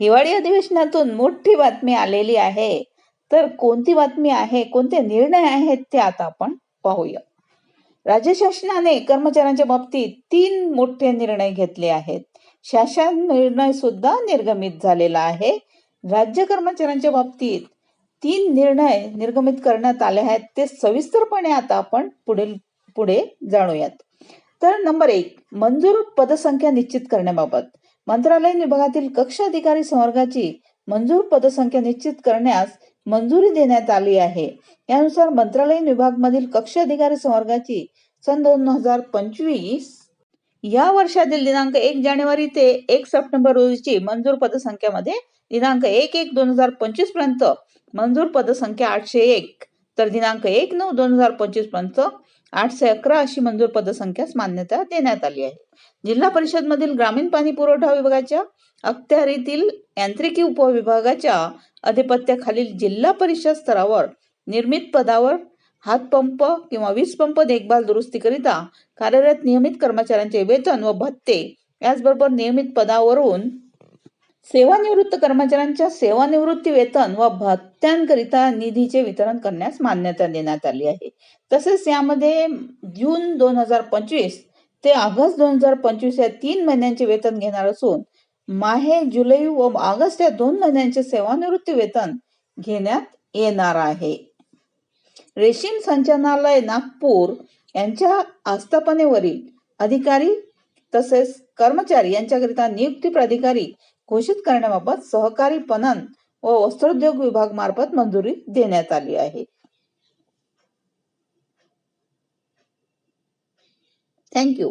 हिवाळी अधिवेशनातून मोठी बातमी आलेली आहे. तर कोणती बातमी आहे? कोणते निर्णय आहेत? ते आता आपण पाहूया. राज्य शासनाने कर्मचाऱ्यांच्या बाबतीत तीन मोठे निर्णय घेतले आहेत. शासन निर्णय सुद्धा निर्गमित झालेला आहे. राज्य कर्मचाऱ्यांच्या बाबतीत तीन निर्णय निर्गमित करण्यात आले आहेत. ते सविस्तरपणे आता आपण पुढील पुढे जाणूयात. तर नंबर एक मंजूर पदसंख्या निश्चित करण्याबाबत. मंत्रालयीन विभागातील कक्ष अधिकारी संवर्गाची मंजूर पदसंख्या निश्चित करण्यास मंजुरी देण्यात आली आहे. यानुसार मंत्रालयीन विभागमधील कक्ष अधिकारी संवर्गाची सन दोन हजार पंचवीस या वर्षातील दिनांक एक जानेवारी ते एक सप्टेंबर रोजीची मंजूर पदसंख्यामध्ये दिनांक एक एक दोन हजार पंचवीसपर्यंत मंजूर पदसंख्या आठशे एक तर दिनांक एक नऊ दोन हजार पंचवीसपर्यंत आठशे अकरा अशी मंजूर पदसंख्यास मान्यता देण्यात आली आहे. जिल्हा परिषद मधील ग्रामीण पाणी पुरवठा विभागाच्या अखत्यारीतील यांत्रिकी उपविभागाच्या अधिपत्याखालील जिल्हा परिषद स्तरावर निर्मित पदावर हातपंप किंवा वीज पंप देखभाल दुरुस्तीकरिता कार्यरत नियमित कर्मचाऱ्यांचे वेतन व भत्ते याचबरोबर नियमित पदावरून सेवानिवृत्त कर्मचाऱ्यांच्या सेवानिवृत्ती वेतन व भत्त्यांकरिता निधीचे वितरण करण्यास मान्यता देण्यात आली आहे. तसेच यामध्ये जून दोन हजार पंचवीस ते ऑगस्ट दोन हजार पंचवीस या तीन महिन्यांचे वेतन घेणार असून माहे जुलै व ऑगस्ट या दोन महिन्यांचे सेवानिवृत्ती वेतन घेण्यात येणार आहे. रेशीम संचालनालय नागपूर यांच्या आस्थापनेवरील अधिकारी तसेच कर्मचारी यांच्याकरिता नियुक्ती प्राधिकारी घोषित करण्याबाबत सहकारी पणन व वस्त्रोद्योग विभाग मार्फत मंजुरी देण्यात आली आहे. थँक्यू